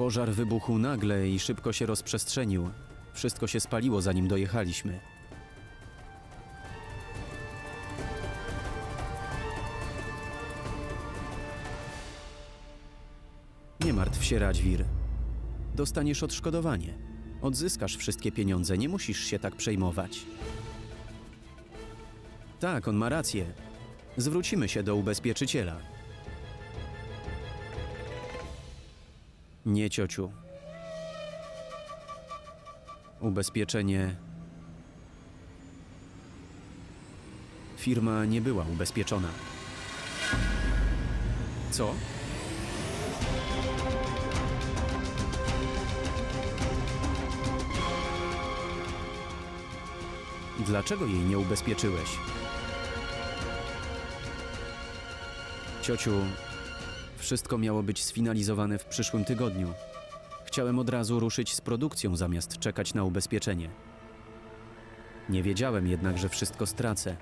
Pożar wybuchł nagle i szybko się rozprzestrzenił. Wszystko się spaliło, zanim dojechaliśmy. Nie martw się, Radźwir. Dostaniesz odszkodowanie. Odzyskasz wszystkie pieniądze, nie musisz się tak przejmować. Tak, on ma rację. Zwrócimy się do ubezpieczyciela. Nie, ciociu. Ubezpieczenie. Firma nie była ubezpieczona. Co? Dlaczego jej nie ubezpieczyłeś? Ciociu, wszystko miało być sfinalizowane w przyszłym tygodniu. Chciałem od razu ruszyć z produkcją zamiast czekać na ubezpieczenie. Nie wiedziałem jednak, że wszystko stracę.